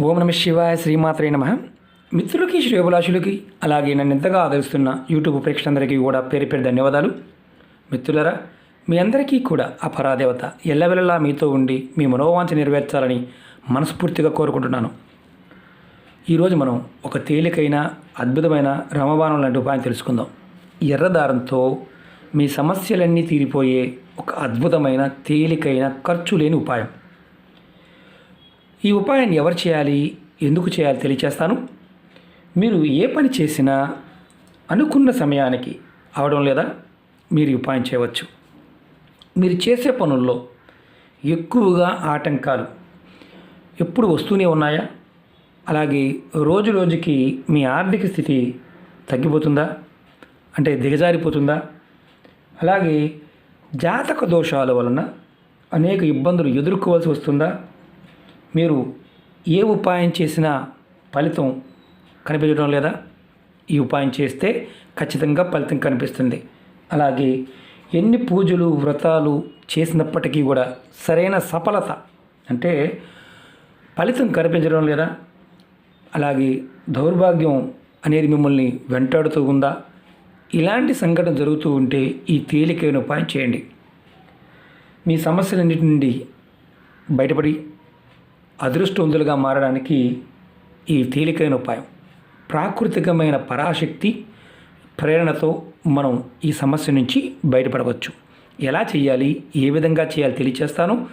ఓం నమ శివాయ శ్రీమాత్రే నమ. మిత్రులకి శ్రేయభిలాషులకి అలాగే నన్ను ఎంతగా ఆదరిస్తున్న యూట్యూబ్ ప్రేక్షకులందరికీ కూడా పేరు పేరు ధన్యవాదాలు. మిత్రులరా మీ అందరికీ కూడా ఆ పరాదేవత ఎల్లవెల్లలా మీతో ఉండి మీ మనోవాంఛ నెరవేర్చాలని మనస్ఫూర్తిగా కోరుకుంటున్నాను. ఈరోజు మనం ఒక తేలికైన అద్భుతమైన రమబాణం లాంటి ఉపాయం తెలుసుకుందాం. ఎర్రదారంతో మీ సమస్యలన్నీ తీరిపోయే ఒక అద్భుతమైన తేలికైన ఖర్చు లేని ఉపాయం. ఈ ఉపాయాన్ని ఎవరు చేయాలి? ఎందుకు చేయాలి తెలియచేస్తాను. మీరు ఏ పని చేసినా అనుకున్న సమయానికి అవడం లేదా? మీరు ఈ ఉపాయం చేయవచ్చు. మీరు చేసే పనుల్లో ఎక్కువగా ఆటంకాలు ఎప్పుడు వస్తూనే ఉన్నాయా? అలాగే రోజు రోజుకి మీ ఆర్థిక స్థితి తగ్గిపోతుందా? అంటే దిగజారిపోతుందా? అలాగే జాతక దోషాల వలన అనేక ఇబ్బందులు ఎదుర్కోవాల్సి వస్తుందా? మీరు ఏ ఉపాయం చేసినా ఫలితం కనిపించడం లేదా ఈ ఉపాయం చేస్తే ఖచ్చితంగా ఫలితం కనిపిస్తుంది. అలాగే ఎన్ని పూజలు వ్రతాలు చేసినప్పటికీ కూడా సరైన సఫలత అంటే ఫలితం కనిపించడం లేదా అలాగే దౌర్భాగ్యం అనేది మిమ్మల్ని వెంటాడుతూ ఉందా? ఇలాంటి సంఘటన జరుగుతూ ఉంటే ఈ తేలికైన ఉపాయం చేయండి. మీ సమస్యలన్నిటి నుండి బయటపడి అదృష్టవంతులుగా మారడానికి ఈ తేలికైన ఉపాయం. ప్రాకృతికమైన పరాశక్తి ప్రేరణతో మనం ఈ సమస్య నుంచి బయటపడవచ్చు. ఎలా చేయాలి ఏ విధంగా చేయాలి తెలియచేస్తాను.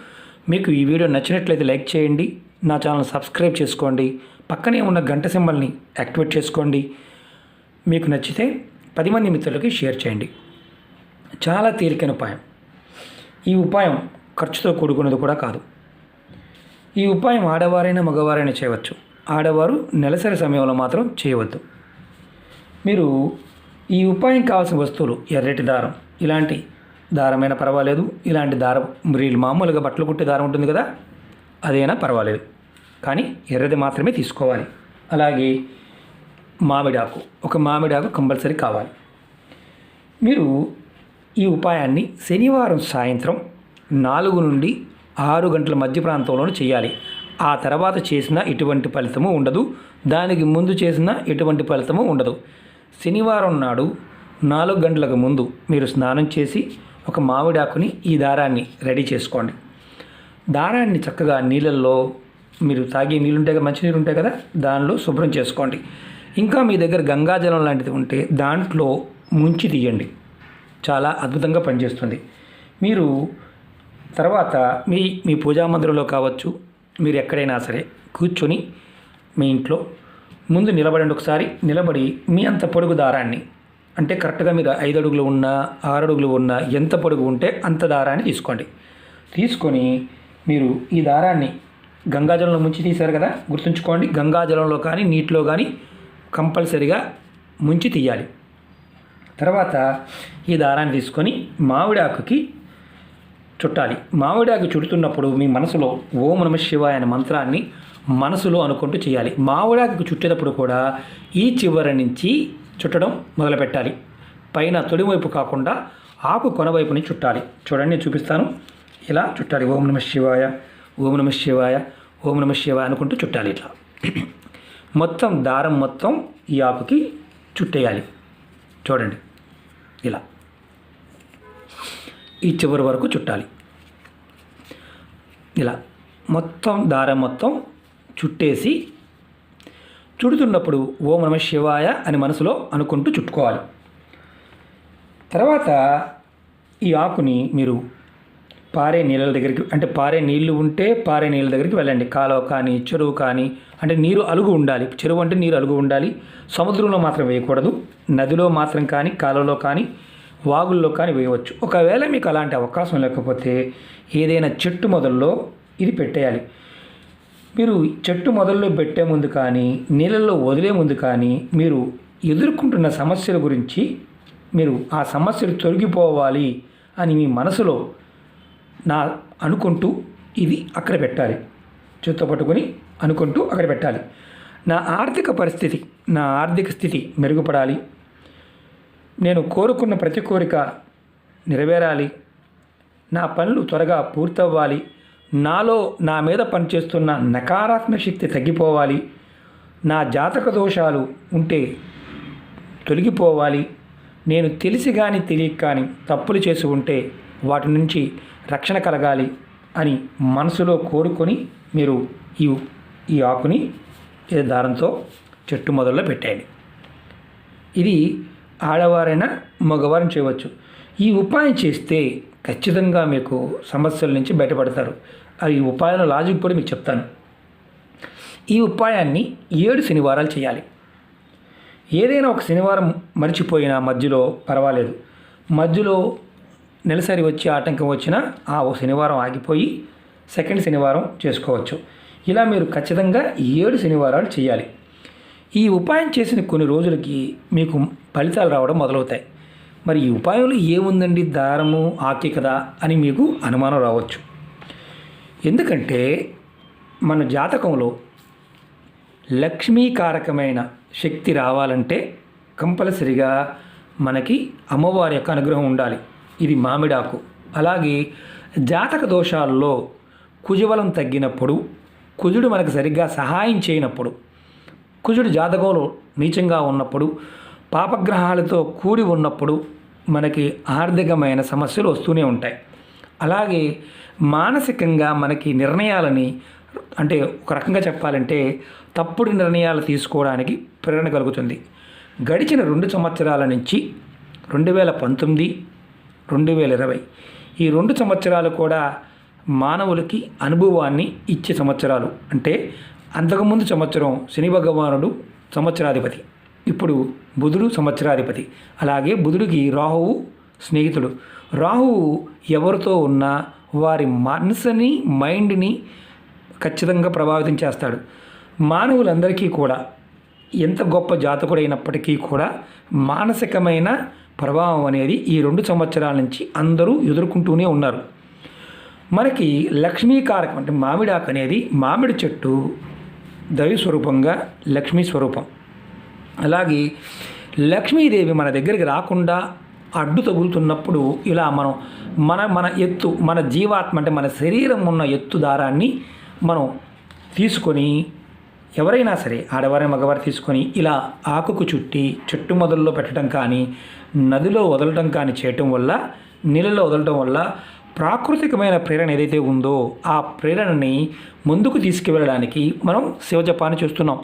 మీకు ఈ వీడియో నచ్చినట్లయితే లైక్ చేయండి. నా ఛానల్ సబ్స్క్రైబ్ చేసుకోండి. పక్కనే ఉన్న గంట సింబల్ని యాక్టివేట్ చేసుకోండి. మీకు నచ్చితే పది మంది మిత్రులకి షేర్ చేయండి. చాలా తేలికైన ఉపాయం. ఈ ఉపాయం ఖర్చుతో కూడుకున్నది కూడా కాదు. ఈ ఉపాయం ఆడవారైనా మగవారైనా చేయవచ్చు. ఆడవారు నెలసరి సమయంలో మాత్రం చేయవద్దు. మీరు ఈ ఉపాయం కావాల్సిన వస్తువులు ఎర్రటి దారం ఇలాంటి దారమైనా పర్వాలేదు. ఇలాంటి దారం మీరు మామూలుగా బట్టలు కుట్టే దారం ఉంటుంది కదా అదైనా పర్వాలేదు. కానీ ఎర్రది మాత్రమే తీసుకోవాలి. అలాగే మామిడాకు ఒక మామిడాకు కంపల్సరీ కావాలి. మీరు ఈ ఉపాయాన్ని శనివారం సాయంత్రం నాలుగు నుండి ఆరు గంటల మధ్య ప్రాంతంలోనూ చేయాలి. ఆ తర్వాత చేసిన ఎటువంటి ఫలితము ఉండదు. దానికి ముందు చేసిన ఎటువంటి ఫలితము ఉండదు. శనివారం నాడు నాలుగు గంటలకు ముందు మీరు స్నానం చేసి ఒక మామిడాకుని ఈ దారాన్ని రెడీ చేసుకోండి. దారాన్ని చక్కగా నీళ్ళల్లో మీరు తాగే నీళ్ళు ఉంటాయి కదా నీరు ఉంటాయి కదా దానిలో శుభ్రం చేసుకోండి. ఇంకా మీ దగ్గర గంగాజలం లాంటిది ఉంటే దాంట్లో ముంచి తీయండి. చాలా అద్భుతంగా పనిచేస్తుంది. మీరు తర్వాత మీ మీ పూజా మందిరంలో కావచ్చు మీరు ఎక్కడైనా సరే కూర్చొని మీ ఇంట్లో ముందు నిలబడండి ఒకసారి. నిలబడి మీ అంత పొడుగు దారాన్ని అంటే కరెక్ట్గా మీరు ఐదు అడుగులు ఉన్నా ఆరు అడుగులు ఉన్నా ఎంత పొడుగు ఉంటే అంత దారాన్ని తీసుకోండి. తీసుకొని మీరు ఈ దారాన్ని గంగాజలంలో ముంచి తీశారు కదా గుర్తుంచుకోండి. గంగాజలంలో కానీ నీటిలో కానీ కంపల్సరిగా ముంచి తీయాలి. తర్వాత ఈ దారాన్ని తీసుకొని మామిడాకుకి చుట్టాలి. మామిడాకు చుడుతున్నప్పుడు మీ మనసులో ఓం నమ శివాయ అనే మంత్రాన్ని మనసులో అనుకుంటూ చేయాలి. మామిడాకు చుట్టేటప్పుడు కూడా ఈ చివరి నుంచి చుట్టడం మొదలుపెట్టాలి. పైన తొడివైపు కాకుండా ఆకు కొనవైపుని చుట్టాలి. చూడండి నేను చూపిస్తాను. ఇలా చుట్టాలి. ఓం నమ శివాయ ఓం నమ శివాయ ఓం నమ శివాయ అనుకుంటూ చుట్టాలి ఇట్లా. మొత్తం దారం మొత్తం ఈ ఆకుకి చుట్టేయాలి. చూడండి. ఇలా. ఈ చివరి వరకు చుట్టాలి. ఇలా మొత్తం దారం మొత్తం చుట్టేసి చుడుతున్నప్పుడు ఓం నమ శివాయ అని మనసులో అనుకుంటూ చుట్టుకోవాలి. తర్వాత ఈ ఆకుని మీరు పారే నీళ్ళ దగ్గరికి అంటే పారే నీళ్ళు ఉంటే పారే నీళ్ళ దగ్గరికి వెళ్ళండి. కాలువ కానీ చెరువు కానీ అంటే నీరు అలుగు ఉండాలి. చెరువు అంటే నీరు అలుగు ఉండాలి. సముద్రంలో మాత్రం వేయకూడదు. నదిలో మాత్రం కానీ కాలువలో కానీ వాగుల్లో కానీ వేయవచ్చు. ఒకవేళ మీకు అలాంటి అవకాశం లేకపోతే ఏదైనా చెట్టు మొదల్లో ఇది పెట్టేయాలి. మీరు చెట్టు మొదల్లో పెట్టే ముందు కానీ నీళ్ళల్లో వదిలే ముందు కానీ మీరు ఎదుర్కొంటున్న సమస్యల గురించి మీరు ఆ సమస్యలు తొలగిపోవాలి అని మీ మనసులో నా అనుకుంటూ ఇది అక్కడ పెట్టాలి. చేత్తో పట్టుకొని అనుకుంటూ అక్కడ పెట్టాలి. నా ఆర్థిక పరిస్థితి నా ఆర్థిక స్థితి మెరుగుపడాలి. నేను కోరుకున్న ప్రతి కోరిక నెరవేరాలి. నా పనులు త్వరగా పూర్తవ్వాలి. నాలో నా మీద పనిచేస్తున్న నకారాత్మక శక్తి తగ్గిపోవాలి. నా జాతక దోషాలు ఉంటే తొలగిపోవాలి. నేను తెలిసి కానీ తెలియక కానీ తప్పులు చేసి ఉంటే వాటి నుంచి రక్షణ కలగాలి అని మనసులో కోరుకొని మీరు ఈ ఈ ఆకుని దారంతో చెట్టు మొదల్లో పెట్టండి ఇది ఆడవారైనా మగవారిని చేయవచ్చు. ఈ ఉపాయం చేస్తే ఖచ్చితంగా మీకు సమస్యల నుంచి బయటపడతారు. అవి ఉపాయాల ఉపాయం లాజిక్ కూడా మీకు చెప్తాను. ఈ ఉపాయాన్ని ఏడు శనివారాలు చేయాలి. ఏదైనా ఒక శనివారం మర్చిపోయినా మధ్యలో పర్వాలేదు. మధ్యలో నెలసరి వచ్చి ఆటంకం వచ్చినా ఆ ఓ శనివారం ఆగిపోయి సెకండ్ శనివారం చేసుకోవచ్చు. ఇలా మీరు ఖచ్చితంగా ఏడు శనివారాలు చేయాలి. ఈ ఉపాయం చేసిన కొన్ని రోజులకి మీకు ఫలితాలు రావడం మొదలవుతాయి. మరి ఈ ఉపాయంలో ఏముందండి? దారము ఆకి కదా అని మీకు అనుమానం రావచ్చు. ఎందుకంటే మన జాతకంలో లక్ష్మీకారకమైన శక్తి రావాలంటే కంపల్సరిగా మనకి అమ్మవారి యొక్క అనుగ్రహం ఉండాలి. ఇది మామిడాకు. అలాగే జాతక దోషాల్లో కుజబలం తగ్గినప్పుడు కుజుడు మనకు సరిగ్గా సహాయం చేయనప్పుడు కుజుడు జాతకంలో నీచంగా ఉన్నప్పుడు పాపగ్రహాలతో కూడి ఉన్నప్పుడు మనకి ఆర్థికమైన సమస్యలు వస్తూనే ఉంటాయి. అలాగే మానసికంగా మనకి నిర్ణయాలని అంటే ఒక రకంగా చెప్పాలంటే తప్పుడు నిర్ణయాలు తీసుకోవడానికి ప్రేరణ కలుగుతుంది. గడిచిన రెండు సంవత్సరాల నుంచి రెండు వేల పంతొమ్మిది రెండు వేల ఇరవై ఈ రెండు సంవత్సరాలు కూడా మానవులకి అనుభవాన్ని ఇచ్చే సంవత్సరాలు. అంటే అంతకుముందు సంవత్సరం శని భగవానుడు సంవత్సరాధిపతి. ఇప్పుడు బుధుడు సంవత్సరాధిపతి. అలాగే బుధుడికి రాహువు స్నేహితుడు రాహువు ఎవరితో ఉన్నా వారి మనసుని మైండ్ని ఖచ్చితంగా ప్రభావితం చేస్తాడు. మానవులందరికీ కూడా ఎంత గొప్ప జాతకుడైనప్పటికీ కూడా మానసికమైన ప్రభావం అనేది ఈ రెండు సంవత్సరాల నుంచి అందరూ ఎదుర్కొంటూనే ఉన్నారు. మనకి లక్ష్మీకారకం అంటే మామిడాకు అనేది మామిడి చెట్టు దైవ స్వరూపంగా లక్ష్మీ స్వరూపం. అలాగే లక్ష్మీదేవి మన దగ్గరికి రాకుండా అడ్డు తగులుతున్నప్పుడు ఇలా మనం మన మన ఎత్తు మన జీవాత్మ అంటే మన శరీరం ఉన్న ఎత్తు దారాన్ని మనం తీసుకొని ఎవరైనా సరే ఆడవారి మగవారు తీసుకొని ఇలా ఆకుకు చుట్టి చెట్టు మొదల్లో పెట్టడం కానీ నదిలో వదలటం కానీ చేయటం వల్ల నీళ్ళలో వదలటం వల్ల ప్రాకృతికమైన ప్రేరణ ఏదైతే ఉందో ఆ ప్రేరణని ముందుకు తీసుకువెళ్ళడానికి మనం శివజపాన్ని చూస్తున్నాం.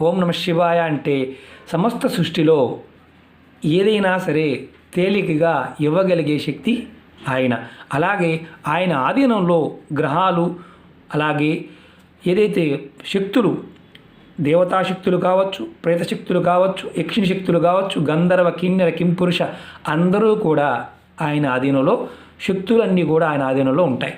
ఓం నమ శివాయ అంటే సమస్త సృష్టిలో ఏదైనా సరే తేలికగా ఇవ్వగలిగే శక్తి ఆయన. అలాగే ఆయన ఆధీనంలో గ్రహాలు అలాగే ఏదైతే శక్తులు దేవతాశక్తులు కావచ్చు ప్రేతశక్తులు కావచ్చు యక్షిణి శక్తులు కావచ్చు గంధర్వ కిన్నెర కింపురుష అందరూ కూడా ఆయన ఆధీనంలో శక్తులన్నీ కూడా ఆయన ఆధీనంలో ఉంటాయి.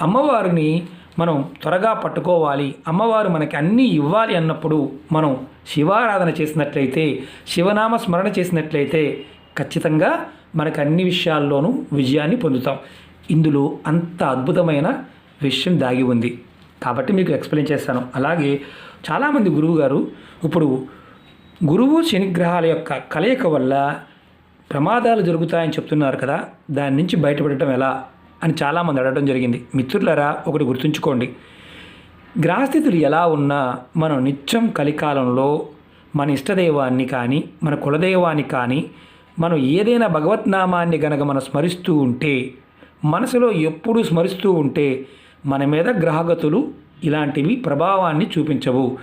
అమ్మవారిని మనం త్వరగా పట్టుకోవాలి. అమ్మవారు మనకి అన్నీ ఇవ్వాలి అన్నప్పుడు మనం శివారాధన చేసినట్లయితే శివనామ స్మరణ చేసినట్లయితే ఖచ్చితంగా మనకు అన్ని విషయాల్లోనూ విజయాన్ని పొందుతాం. ఇందులో అంత అద్భుతమైన విషయం దాగి ఉంది. కాబట్టి మీకు ఎక్స్ప్లెయిన్ చేస్తాను. అలాగే చాలామంది గురువు గారు ఇప్పుడు గురువు శనిగ్రహాల యొక్క కలయిక వల్ల ప్రమాదాలు జరుగుతాయని చెప్తున్నారు కదా. దాని నుంచి బయటపడటం ఎలా? అని చాలామంది అడగడం జరిగింది. మిత్రులరా ఒకటి గుర్తుంచుకోండి. గ్రహస్థితులు ఎలా ఉన్నా మనం నిత్యం కలికాలంలో మన ఇష్టదైవాన్ని కానీ మన కులదైవాన్ని కానీ మనం ఏదైనా భగవత్నామాన్ని గనక మనం స్మరిస్తూ ఉంటే మనసులో ఎప్పుడూ స్మరిస్తూ ఉంటే మన మీద గ్రహగతులు ఇలాంటివి ప్రభావాన్ని చూపించవు.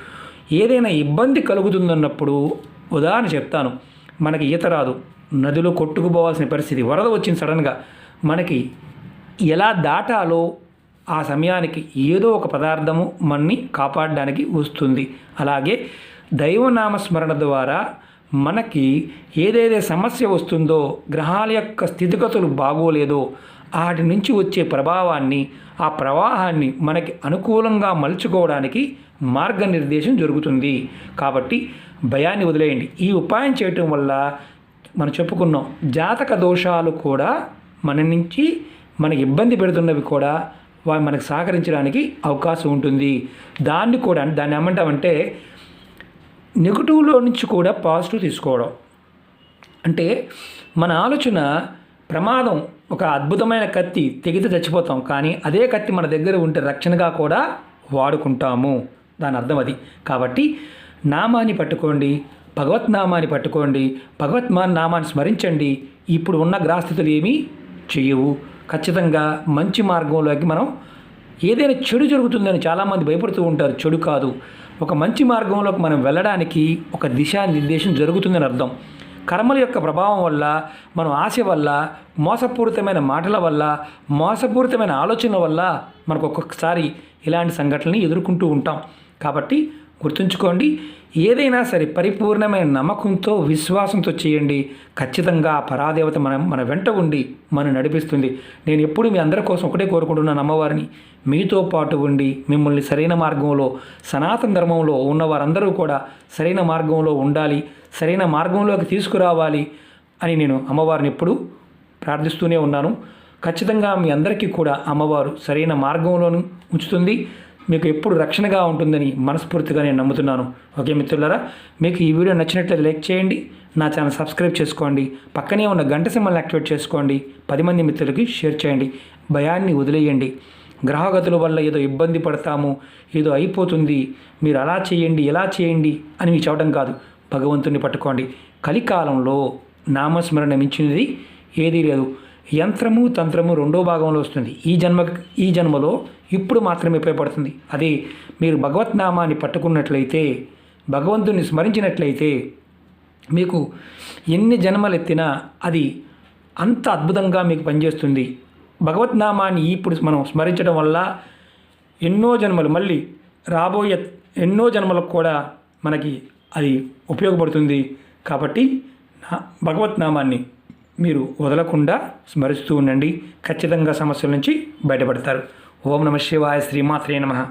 ఏదైనా ఇబ్బంది కలుగుతుందన్నప్పుడు ఉదాహరణ చెప్తాను. మనకి ఈత రాదు. నదిలో కొట్టుకుపోవాల్సిన పరిస్థితి వరద వచ్చింది సడన్గా. మనకి ఎలా దాటాలో ఆ సమయానికి ఏదో ఒక పదార్థము మన్ని కాపాడడానికి వస్తుంది. అలాగే దైవనామస్మరణ ద్వారా మనకి ఏదైతే సమస్య వస్తుందో గ్రహాల యొక్క స్థితిగతులు బాగోలేదో వాటి నుంచి వచ్చే ప్రభావాన్ని ఆ ప్రవాహాన్ని మనకి అనుకూలంగా మలుచుకోవడానికి మార్గనిర్దేశం జరుగుతుంది. కాబట్టి భయాన్ని వదిలేయండి. ఈ ఉపాయం చేయటం వల్ల మనం చెప్పుకున్నాం జాతక దోషాలు కూడా మన నుంచి మనకి ఇబ్బంది పెడుతున్నవి కూడా వారు మనకు సహకరించడానికి అవకాశం ఉంటుంది. దాన్ని కూడా దాన్ని ఏమంటామంటే నెగిటివ్లో నుంచి కూడా పాజిటివ్ తీసుకోవడం. అంటే మన ఆలోచన ప్రమాదం ఒక అద్భుతమైన కత్తి తెగితే చచ్చిపోతాం కానీ అదే కత్తి మన దగ్గర ఉంటే రక్షణగా కూడా వాడుకుంటాము. దాని అర్థం అది. కాబట్టి నామాన్ని పట్టుకోండి భగవత్ నామాన్ని పట్టుకోండి భగవత్మా నామాన్ని స్మరించండి. ఇప్పుడు ఉన్న గ్రహస్థితులు ఏమీ చెయ్యవు. ఖచ్చితంగా మంచి మార్గంలోకి మనం ఏదైనా చెడు జరుగుతుందని చాలామంది భయపడుతూ ఉంటారు. చెడు కాదు. ఒక మంచి మార్గంలోకి మనం వెళ్ళడానికి ఒక దిశానిర్దేశం జరుగుతుందని అర్థం. కర్మల యొక్క ప్రభావం వల్ల మనం ఆశ వల్ల మోసపూరితమైన మాటల వల్ల మోసపూరితమైన ఆలోచనల వల్ల మనకు ఒక్కొక్కసారి ఇలాంటి సంఘటనలు ఎదుర్కొంటూ ఉంటాం. కాబట్టి గుర్తుంచుకోండి ఏదైనా సరే పరిపూర్ణమైన నమ్మకంతో విశ్వాసంతో చేయండి. ఖచ్చితంగా ఆ పరాదేవత మన మన వెంట ఉండి మనం నడిపిస్తుంది. నేను ఎప్పుడు మీ అందరి కోసం ఒకటే కోరుకుంటున్నాను అమ్మవారిని. మీతో పాటు ఉండి మిమ్మల్ని సరైన మార్గంలో సనాతన ధర్మంలో ఉన్న వారందరూ కూడా సరైన మార్గంలో ఉండాలి సరైన మార్గంలోకి తీసుకురావాలి అని నేను అమ్మవారిని ఎప్పుడు ప్రార్థిస్తూనే ఉన్నాను. ఖచ్చితంగా మీ అందరికీ కూడా అమ్మవారు సరైన మార్గంలోను ఉంచుతుంది. మీకు ఎప్పుడు రక్షణగా ఉంటుందని మనస్ఫూర్తిగా నేను నమ్ముతున్నాను. ఓకే మిత్రులారా? మీకు ఈ వీడియో నచ్చినట్లయితే లైక్ చేయండి. నా ఛానల్ సబ్స్క్రైబ్ చేసుకోండి. పక్కనే ఉన్న గంట సింబల్ని యాక్టివేట్ చేసుకోండి. పది మంది మిత్రులకి షేర్ చేయండి. భయాన్ని వదిలేయండి. గ్రహగతుల వల్ల ఏదో ఇబ్బంది పడతాము ఏదో అయిపోతుంది. మీరు అలా చేయండి ఇలా చేయండి అని మీకు చెప్పడం కాదు. భగవంతుని పట్టుకోండి. కలికాలంలో నామస్మరణ మించినది ఏదీ లేదు. యంత్రము తంత్రము రెండో భాగంలో వస్తుంది. ఈ జన్మ ఈ జన్మలో ఇప్పుడు మాత్రమే ఉపయోగపడుతుంది. అది మీరు భగవత్నామాన్ని పట్టుకున్నట్లయితే భగవంతుని స్మరించినట్లయితే మీకు ఎన్ని జన్మలు ఎత్తినా అది అంత అద్భుతంగా మీకు పనిచేస్తుంది. భగవద్నామాన్ని ఇప్పుడు మనం స్మరించడం వల్ల ఎన్నో జన్మలు మళ్ళీ రాబోయే ఎన్నో జన్మలకు కూడా మనకి అది ఉపయోగపడుతుంది. కాబట్టి నా భగవత్నామాన్ని మీరు వదలకుండా స్మరిస్తూ ఉండండి. ఖచ్చితంగా సమస్యల నుంచి బయటపడతారు. ఓం నమ శివాయ శ్రీమాత్రే నమః.